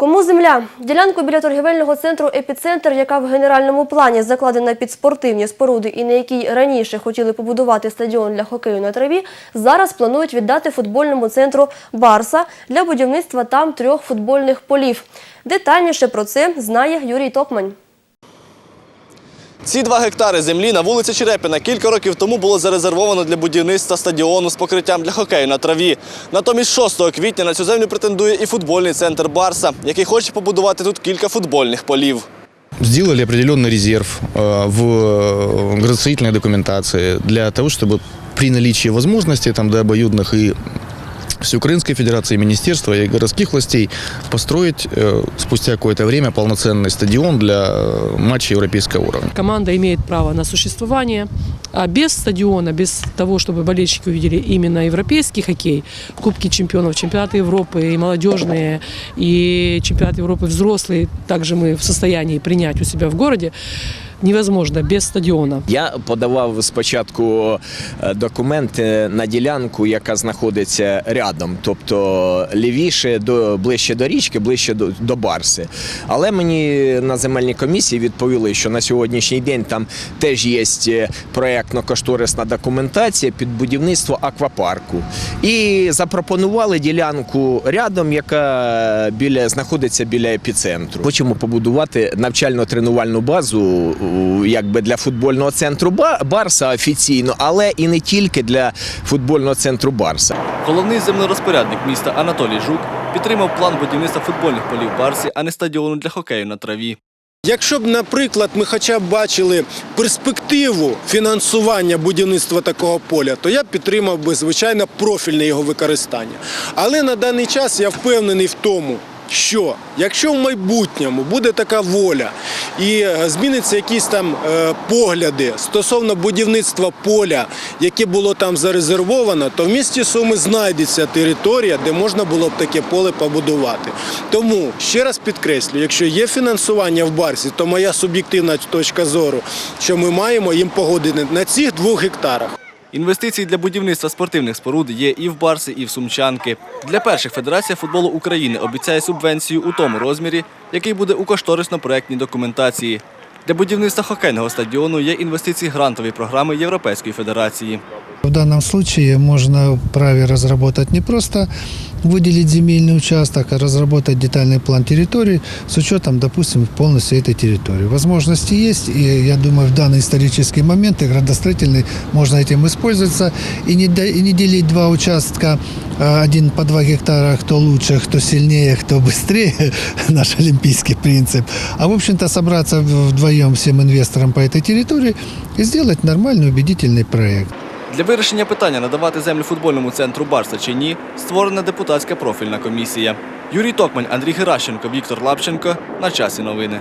Кому земля? Ділянку біля торгівельного центру «Епіцентр», яка в генеральному плані закладена під спортивні споруди і на якій раніше хотіли побудувати стадіон для хокею на траві, зараз планують віддати футбольному центру «Барса» для будівництва там трьох футбольних полів. Детальніше про це знає Юрій Токмань. Ці два гектари землі на вулиці Черепіна кілька років тому було зарезервовано для будівництва стадіону з покриттям для хокею на траві. Натомість 6 квітня на цю землю претендує і футбольний центр Барса, який хоче побудувати тут кілька футбольних полів. Сделали определенный резерв э, в э, градостроительной документации для того, чтобы при наличии возможностей там, до обоюдных и Всеукраинской Федерации, Министерства и городских властей построить э, спустя какое-то время полноценный стадион для э, матчей европейского уровня. Команда имеет право на существование, а без стадиона, без того, чтобы болельщики увидели именно европейский хоккей, Кубки чемпионов, чемпионаты Европы и молодежные, и чемпионат Европы взрослые, также мы в состоянии принять у себя в городе, невозможно без стадиона. Я подавав спочатку е, документи на ділянку, яка знаходиться рядом, тобто лівіше до ближче до річки, ближче до, до Барси. Але мені на земельній комісії відповіли, що на сьогоднішній день там теж є проєктно-кошторисна документація під будівництво аквапарку. І запропонували ділянку рядом, яка біля знаходиться біля епіцентру. Хочемо побудувати навчально-тренувальну базу якби для футбольного центру Ба- Барса офіційно, але і не тільки для футбольного центру Барса. Головний землерозпорядник міста Анатолій Жук підтримав план будівництва футбольних полів Барсі, а не стадіону для хокею на траві. Якщо б, наприклад, ми хоча б бачили перспективу фінансування будівництва такого поля, то я б підтримав би, звичайно, профільне його використання. Але на даний час я впевнений в тому, що якщо в майбутньому буде така воля і е, зміниться якісь там е, погляди стосовно будівництва поля, яке було там зарезервовано, то в місті Суми знайдеться територія, де можна було б таке поле побудувати. Тому ще раз підкреслю, якщо є фінансування в Барсі, то моя суб'єктивна точка зору, що ми маємо їм погодити на цих двох гектарах. Інвестиції для будівництва спортивних споруд є і в Барси, і в Сумчанки. Для перших Федерація футболу України обіцяє субвенцію у тому розмірі, який буде у кошторисно-проектній документації. Для будівництва хокейного стадіону є інвестиції грантові програми Європейської Федерації. В данном случае можно вправе разработать не просто выделить земельный участок, а разработать детальный план территории с учетом, допустим, полностью этой территории. Возможности есть, и я думаю, в данный исторический момент и градостроительный можно этим воспользоваться и не, и не делить два участка, а, один по два гектара, кто лучше, кто сильнее, кто быстрее, наш олимпийский принцип, а в общем-то собраться вдвоем всем инвесторам по этой территории и сделать нормальный убедительный проект. Для вирішення питання надавати землю футбольному центру Барса чи ні, створена депутатська профільна комісія. Юрій Токмань, Андрій Геращенко, Віктор Лапченко. На часі новини.